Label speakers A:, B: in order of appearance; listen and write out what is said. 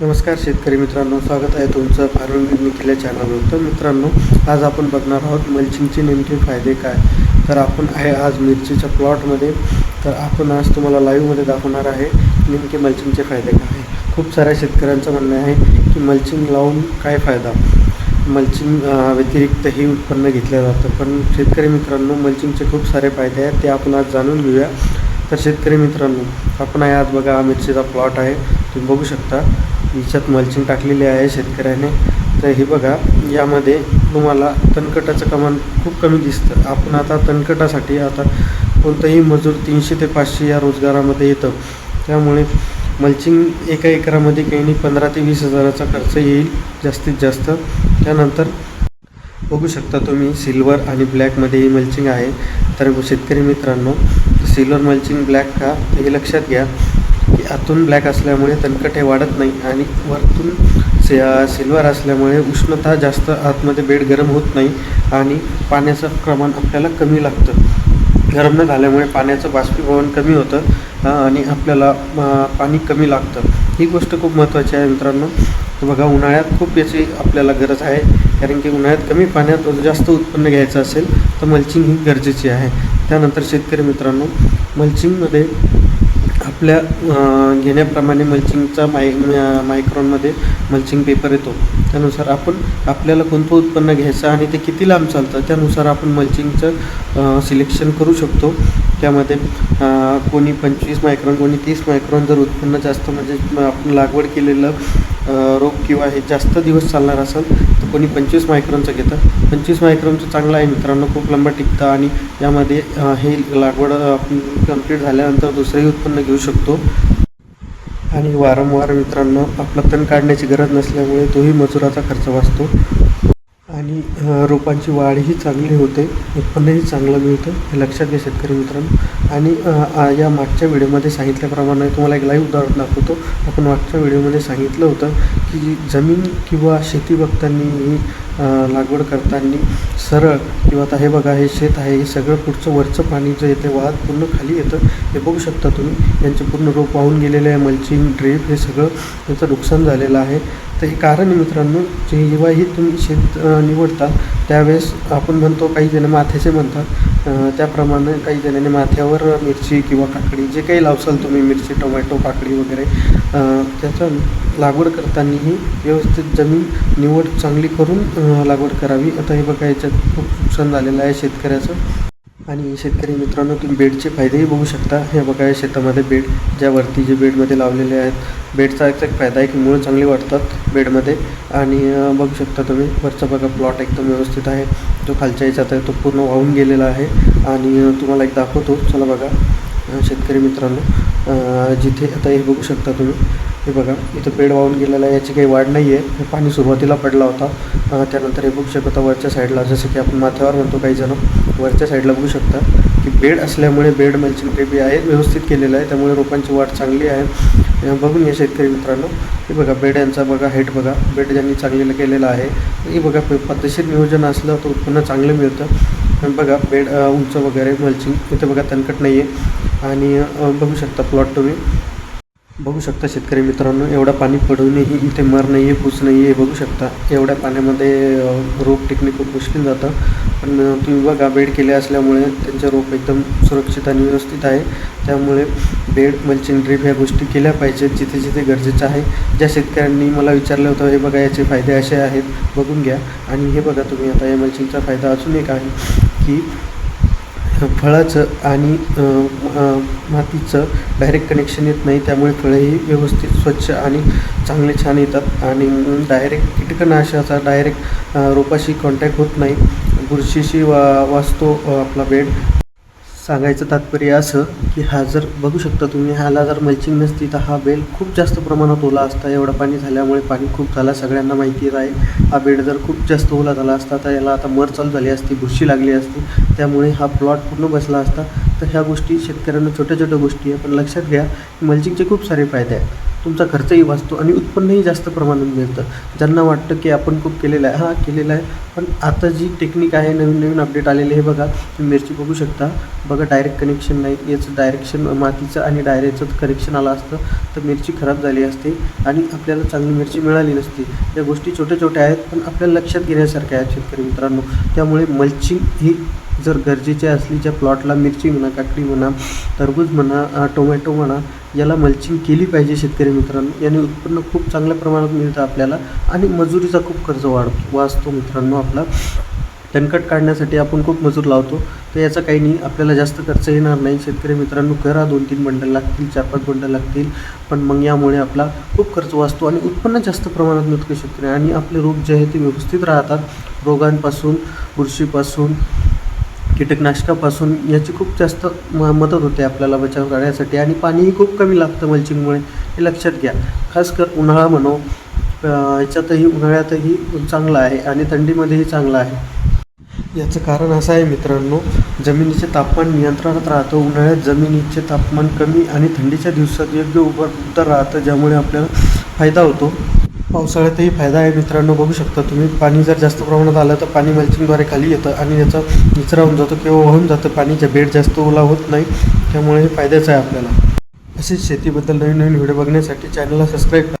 A: नमस्कार शेतकरी मित्रांनो. स्वागत आहे तुमचं फार्मिंग निखिल्या चॅनलवर तर मित्रांनो आज आपण बघणार आहोत मल्चिंगचे नेमके फायदे काय? तर आपण आहे आज मिरचीच्या प्लॉटमध्ये तर आपण आज तुम्हाला लाईव्हमध्ये दाखवणार आहे नेमके मल्चिंगचे फायदे काय आहे. खूप साऱ्या शेतकऱ्यांचं म्हणणं आहे की मल्चिंग लावून काय फायदा? मल्चिंग व्यतिरिक्तही व्यतिरिक्त हे उत्पन्न घेतलं जातं. पण शेतकरी मित्रांनो मल्चिंगचे खूप सारे फायदे आहेत ते आपण आज जाणून घेऊया. तर शेतकरी मित्रांनो आपण आहे आज बघा हा मिरचीचा प्लॉट आहे. तुम्ही बघू शकता. हिच्यात मल्चिंग टाकलेली आहे शेतकऱ्याने. तर हे बघा यामध्ये तुम्हाला तणकटाचं प्रमाण खूप कमी दिसतं. आपण आता तणकटासाठी आता कोणताही मजूर तीनशे ते पाचशे या रोजगारामध्ये येतं. त्यामुळे मल्चिंग एका एकरामध्ये काही नाही पंधरा ते वीस हजाराचा खर्च येईल जास्तीत जास्त. त्यानंतर बघू शकता तुम्ही सिल्वर आणि ब्लॅकमध्ये ही मल्चिंग आहे. तर शेतकरी मित्रांनो सिल्वर मल्चिंग ब्लॅक का हे लक्षात घ्या. आतून ब्लॅक असल्यामुळे तणकट हे वाढत नाही आणि वरतून से सिल्वर असल्यामुळे उष्णता जास्त आतमध्ये बेड गरम होत नाही आणि पाण्याचं प्रमाण आपल्याला कमी लागतं. गरम न झाल्यामुळे पाण्याचं बाष्पीभवन कमी होतं आणि आपल्याला पाणी कमी लागतं. ही गोष्ट खूप महत्त्वाची आहे मित्रांनो. बघा उन्हाळ्यात खूप याची आपल्याला गरज आहे. कारण की उन्हाळ्यात कमी पाण्यात जास्त उत्पन्न घ्यायचं असेल तर मल्चिंग ही गरजेची आहे. त्यानंतर शेतकरी मित्रांनो मल्चिंगमध्ये आपल्या घेण्याप्रमाणे मल्चिंगचा माय मायक्रॉनमध्ये मल्चिंग पेपर येतो. त्यानुसार आपण आपल्याला कोणतं उत्पन्न घ्यायचं आणि ते किती लांब चालतं त्यानुसार आपण मल्चिंगचं सिलेक्शन करू शकतो. त्यामध्ये कोणी पंचवीस मायक्रॉन कोणी तीस मायक्रॉन जर उत्पन्न जास्त म्हणजे आपण लागवड केलेलं रोग रोप किंवा हे जास्त दिवस चालणार असेल तर कोणी पंचवीस मायक्रॉनचं घेतं. पंचवीस मायक्रॉनचं चांगलं आहे मित्रांनो खूप लंबा टिकतं आणि यामध्ये हे लागवड आपण कंप्लीट झाल्यानंतर दुसरंही उत्पन्न घेऊ शकतो. आणि वारंवार मित्रांनो आपलं तण काढण्याची गरज नसल्यामुळे तोही मजुराचा खर्च वाचतो. आणि रोपांची वाढही चांगली होते उत्पन्नही चांगलं मिळतं हे लक्षात घ्या शेतकरी मित्रांनो. आणि या मागच्या व्हिडिओमध्ये सांगितल्याप्रमाणे तुम्हाला एक लाईव्ह उदाहरण दाखवतो. आपण मागच्या व्हिडिओमध्ये सांगितलं होतं की जी जमीन किंवा शेती बघताना ही लागवड करताना सरळ किंवा आता हे बघा हे शेत आहे हे सगळं पुढचं वरचं पाणी जे येते वाहत पूर्ण खाली येतं. हे बघू शकता तुम्ही. यांचे पूर्ण रोप वाहून गेलेले आहे मल्चिंग ड्रीप हे सगळं याचं नुकसान झालेलं आहे. तर हे कारण मित्रांनो जे जेव्हाही तुम्ही शेत निवडता त्यावेळेस आपण म्हणतो काही जण माथ्याचे म्हणतात. त्याप्रमाणे काही जणांनी माथ्यावर मिरची किंवा काकडी जे काही लावसाल तुम्ही मिरची टोमॅटो काकडी वगैरे त्याचा त्याचं लागवड करतानाही व्यवस्थित जमीन निवड चांगली करून लागवड करावी. आता हे बघा याच्यात खूप नुकसान झालेलं आहे शेतकऱ्याचं. आणि शेतकरी मित्रांनो तुम्ही बेडचे फायदेही बघू शकता. हे बघा या शेतामध्ये बेड ज्यावरती जे बेडमध्ये लावलेले आहेत बेडचा एक फायदा आहे की मुळं चांगली वाढतात बेडमध्ये. आणि बघू शकता तुम्ही वरचा बघा प्लॉट एकदम व्यवस्थित आहे. जो खालच्या याच्यात आहे तो पूर्ण वाहून गेलेला आहे. आणि तुम्हाला एक दाखवतो. चला बघा शेतकरी मित्रांनो जिथे आता हे बघू शकता तुम्ही हे बघा इथं बेड वाहून गेलेलं आहे याची काही वाढ नाही आहे हे पाणी सुरुवातीला पडला होता. त्यानंतर हे बघू शकता वरच्या साईडला जसं की आपण माथ्यावर म्हणतो काही जण वरच्या साईडला बघू शकता की बेड असल्यामुळे बेड मल्चिंग टेबी आहे व्यवस्थित केलेलं आहे. त्यामुळे रोपांची वाढ चांगली आहे. बघून घ्या शेतकरी मित्रांनो. हे बघा बेड यांचा बघा हाईट बघा. बेड ज्यांनी चांगलेलं केलेलं आहे हे बघा पद्धतशीर नियोजन असलं तर उत्पन्न चांगलं मिळतं. बघा बेड उंच वगैरे मल्चिंग इथे बघा तणकट नाही आहे आणि बघू शकता प्लॉट तुम्ही. बघू शकता शेतकरी मित्रांनो एवढं पाणी पडूनही इथे मर नाही आहे पूस नाही आहे बघू शकता. एवढ्या पाण्यामध्ये रोप टिकणे खूप मुश्किल जातं. पण तुम्ही बघा बेड केले असल्यामुळे त्यांचे रोप एकदम सुरक्षित आणि व्यवस्थित आहे. त्यामुळे बेड मल्चिंग ड्रीप ह्या गोष्टी केल्या पाहिजेत जिथे जिथे गरजेचं आहे. ज्या शेतकऱ्यांनी मला विचारलं होतं हे बघा याचे फायदे असे आहेत बघून घ्या. आणि हे बघा तुम्ही आता या मल्चिंगचा फायदा अजून एक आहे की फळाचं आणि मातीचं डायरेक्ट कनेक्शन येत नाही. त्यामुळे फळंही व्यवस्थित स्वच्छ आणि चांगले छान येतात. आणि डायरेक्ट कीटकनाशाचा डायरेक्ट रोपाशी कॉन्टॅक्ट होत नाही. बुरशीशी वा वाचतो आपला बेड सांगायचं तात्पर्य असं की हा जर बघू शकता तुम्ही ह्याला जर मल्चिंग नसती तर हा बेल खूप जास्त प्रमाणात ओला असता. एवढं पाणी झाल्यामुळे पाणी खूप झालं. सगळ्यांना माहिती आहे हा बेड जर खूप जास्त ओला झाला असता तर याला आता मर चालू झाली असती बुरशी लागली असती. त्यामुळे हा प्लॉट पूर्ण बसला असता. तर ह्या गोष्टी शेतकऱ्यांना छोट्या छोट्या गोष्टी आहे. पण लक्षात घ्या मल्चिंगचे खूप सारे फायदे आहेत. तुमचा खर्चही वाचतो आणि उत्पन्नही जास्त प्रमाणात मिळतं. ज्यांना वाटतं की आपण खूप केलेलं आहे हा केलेलं आहे. पण आता जी टेक्निक आहे नवीन नवीन अपडेट आलेली हे बघा तुम्ही मिरची बघू शकता. बघा डायरेक्ट कनेक्शन नाही. याचं डायरेक्शन मातीचं आणि डायरेक्टचं कनेक्शन आलं असतं तर मिरची खराब झाली असते आणि आपल्याला चांगली मिरची मिळाली नसती. या गोष्टी छोट्या छोट्या आहेत पण आपल्याला लक्षात घेण्यासारख्या आहेत शेतकरी मित्रांनो. त्यामुळे मल्चिंग ही जर गरजेचे असली ज्या प्लॉटला मिरची म्हणा काकडी म्हणा टरबूज म्हणा टोमॅटो म्हणा याला मल्चिंग केली पाहिजे शेतकरी मित्रांनो. याने उत्पन्न खूप चांगल्या प्रमाणात मिळतं आपल्याला आणि मजुरीचा खूप खर्च वाढ वाचतो मित्रांनो आपला. तणकट काढण्यासाठी आपण खूप मजूर लावतो. तर याचा काही नाही आपल्याला जास्त खर्च येणार नाही. शेतकरी मित्रांनो करा दोन तीन बंडल लागतील चार पाच बंडल लागतील. पण मग यामुळे आपला खूप खर्च वाचतो आणि उत्पन्न जास्त प्रमाणात मिळतं शेतकरी? आणि आपले रोग जे आहे ते व्यवस्थित राहतात. रोगांपासून बुरशीपासून कीटकनाशकापासून याची खूप जास्त म मदत होते आपल्याला बचाव करण्यासाठी. आणि पाणीही खूप कमी लागतं मल्चिंगमुळे. हे लक्षात घ्या. खास कर उन्हाळा म्हणो याच्यातही उन्हाळ्यातही चांगलं आहे आणि थंडीमध्येही चांगलं आहे. याचं कारण असं आहे मित्रांनो जमिनीचे तापमान नियंत्रणात राहतं. उन्हाळ्यात जमिनीचे तापमान कमी आणि थंडीच्या दिवसात योग्य उबर उत्तर राहतं ज्यामुळे आपल्याला फायदा होतो. पावसाळ्यातही फायदा आहे. मित्रांनो बघू शकता तुम्ही पाणी जर जास्त प्रमाणात आलं तर पाणी मल्चिंगद्वारे खाली येतं आणि याचा निचरा होऊन जातो किंवा वाहून जातं. पाणीच्या बेड जास्त ओला होत नाही त्यामुळे हे फायद्याचं आहे आपल्याला. असेच शेतीबद्दल नवीन नवीन व्हिडिओ बघण्यासाठी चॅनलला सबस्क्राईब करा.